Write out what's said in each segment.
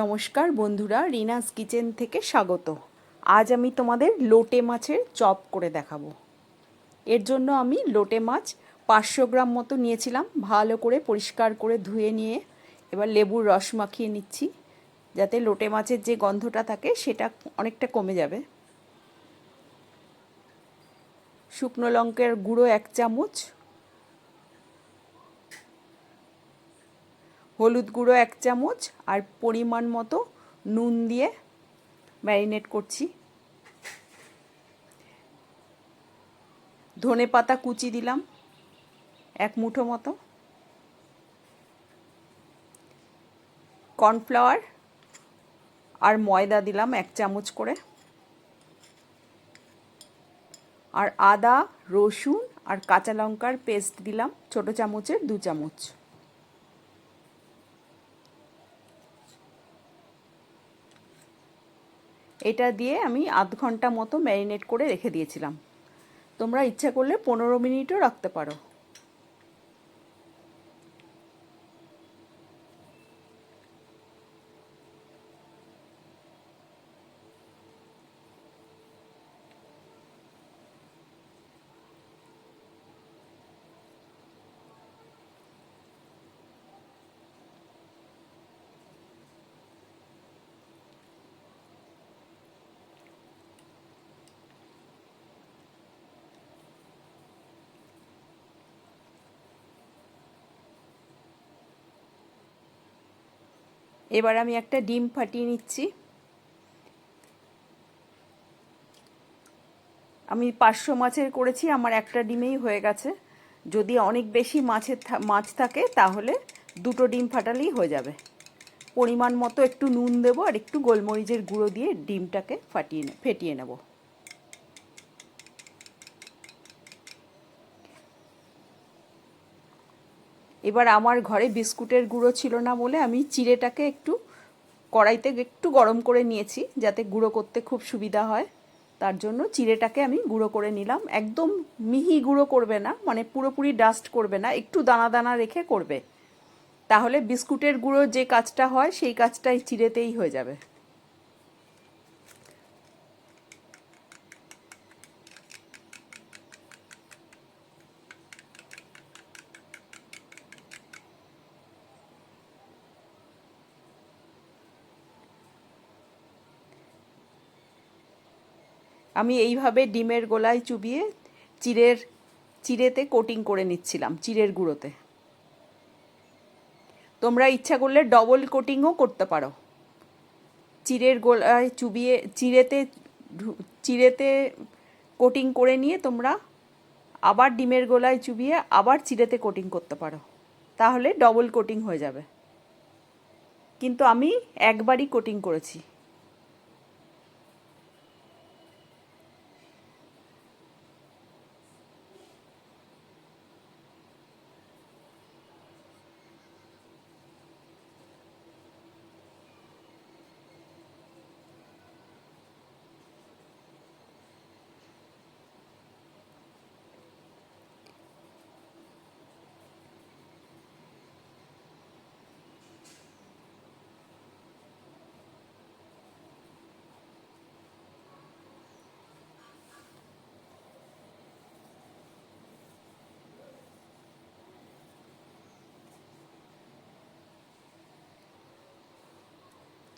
নমস্কার বন্ধুরা, রিনাস কিচেন থেকে স্বাগত। আজ আমি তোমাদের লোটে মাছের চপ করে দেখাবো। এর জন্য আমি লোটে মাছ পাঁচশো গ্রাম মতো নিয়েছিলাম, ভালো করে পরিষ্কার করে ধুয়ে নিয়ে এবার লেবুর রস মাখিয়ে নিচ্ছি, যাতে লোটে মাছের যে গন্ধটা থাকে সেটা অনেকটা কমে যাবে। শুকনো লঙ্কার গুঁড়ো এক চামচ হলুদ গুঁড়ো এক চামচ আর পরিমাণ মতো নুন দিয়ে ম্যারিনেট করছি। ধনে পাতা কুচি দিলাম এক মুঠো মতো। কর্নফ্লাওয়ার আর ময়দা দিলাম এক চামচ করে। আর আদা, রসুন আর কাঁচা লঙ্কার পেস্ট দিলাম ছোটো চামচের দু চামচ। এটা দিয়ে আমি আধ ঘণ্টা মতো ম্যারিনেট করে রেখে দিয়েছিলাম। তোমরা ইচ্ছা করলে পনেরো মিনিটও রাখতে পারো। এবার আমি একটা ডিম ফাটিয়ে নিচ্ছি। আমি পাঁচশো মাছের করেছি, আমার একটা ডিমেই হয়ে গেছে। যদি অনেক বেশি মাছের মাছ থাকে, তাহলে দুটো ডিম ফাটালেই হয়ে যাবে। পরিমাণ মতো একটু নুন দেবো আর একটু গোলমরিচের গুঁড়ো দিয়ে ডিমটাকে ফাটিয়ে ফেটিয়ে নেব। এবার আমার ঘরে বিস্কুটের গুঁড়ো ছিল না বলে আমি চিড়েটাকে একটু কড়াইতে একটু গরম করে নিয়েছি, যাতে গুঁড়ো করতে খুব সুবিধা হয়। তার জন্য চিড়েটাকে আমি গুঁড়ো করে নিলাম। একদম মিহি গুঁড়ো করবে না মানে পুরোপুরি ডাস্ট করবে না, একটু দানা দানা রেখে করবে। তাহলে বিস্কুটের গুঁড়ো যে কাজটা হয়, সেই কাজটাই চিড়েতেই হয়ে যাবে। আমি এইভাবে ডিমের গোলায় চুবিয়ে চিড়ের চিড়েতে কোটিং করে নিচ্ছিলাম চিড়ের গুঁড়োতে। তোমরা ইচ্ছা করলে ডবল কোটিংও করতে পারো। চিড়ের গোলায় চুবিয়ে চিড়েতে চিড়েতে কোটিং করে নিয়ে তোমরা আবার ডিমের গোলায় চুবিয়ে আবার চিড়েতে কোটিং করতে পারো। তাহলে ডবল কোটিং হয়ে যাবে। কিন্তু আমি একবারই কোটিং করেছি।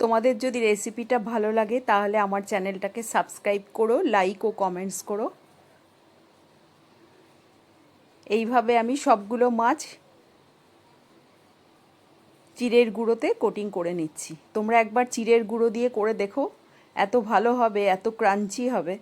তোমাদের যদি রেসিপিটা ভালো লাগে, তাহলে আমার চ্যানেলটাকে সাবস্ক্রাইব করো লাইক ও কমেন্টস করো। এইভাবে আমি সবগুলো মাছ চিরের গুঁড়োতে কোটিং করে নিচ্ছি। তোমরা একবার চিরের গুঁড়ো দিয়ে করে দেখো, এত ভালো হবে, এত ক্রাঞ্চি হবে।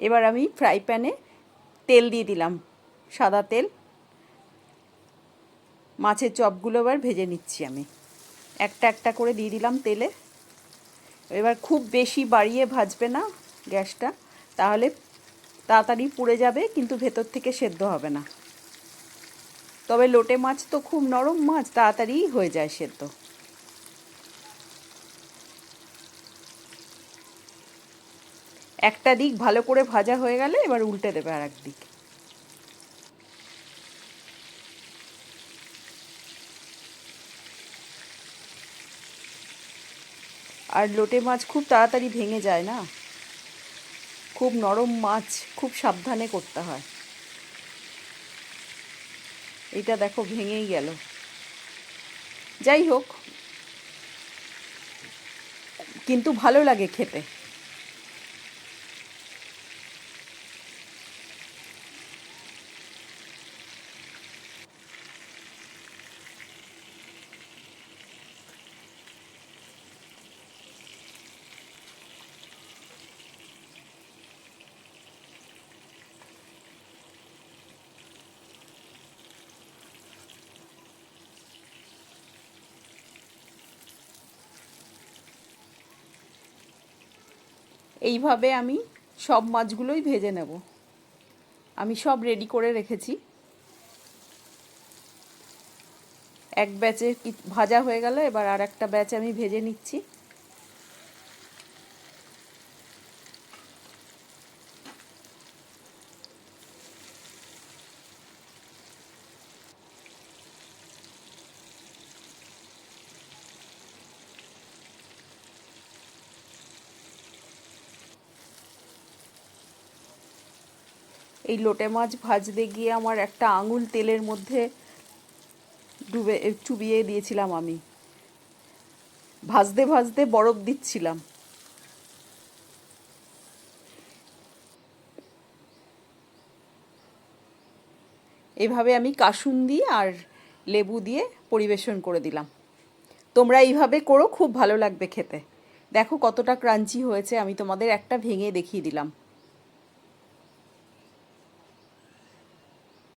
এবার আমি ফ্রাই প্যানে তেল দিয়ে দিলাম, সাদা তেল। মাছের চপগুলো এবার ভেজে নিচ্ছি আমি। একটা একটা করে দিয়ে দিলাম তেলে। এবার খুব বেশি বাড়িয়ে ভাজবে না গ্যাসটা, তাহলে তাড়াতাড়ি পুড়ে যাবে, কিন্তু ভেতর থেকে সেদ্ধ হবে না। তবে লোটে মাছ তো খুব নরম মাছ তাড়াতাড়ি হয়ে যায় সেদ্ধ। একটা দিক ভালো করে ভাজা হয়ে গেলে এবার উল্টে দেবে আর এক দিক। আর লোটে মাছ খুব তাড়াতাড়ি ভেঙে যায় না? খুব নরম মাছ খুব সাবধানে করতে হয়। এটা দেখো ভেঙেই গেল। যাই হোক, কিন্তু ভালো লাগে খেতে। এইভাবে আমি সব মাছগুলোই ভেজে নেব। আমি সব রেডি করে রেখেছি। এক ব্যাচে ভাজা হয়ে গেল, এবার আর একটা ব্যাচ আমি ভেজে নিচ্ছি। এই লোটে মাছ ভাজতে গিয়ে আমার একটা আঙুল তেলের মধ্যে ডুবে চুবিয়ে দিয়েছিলাম আমি। ভাজতে ভাজতে বরফ দিচ্ছিলাম। এভাবে আমি কাসুন্দি আর লেবু দিয়ে পরিবেশন করে দিলাম। তোমরা এইভাবে করো, খুব ভালো লাগবে খেতে। দেখো কতটা ক্রাঞ্চি হয়েছে, আমি তোমাদের একটা ভেঙে দেখিয়ে দিলাম।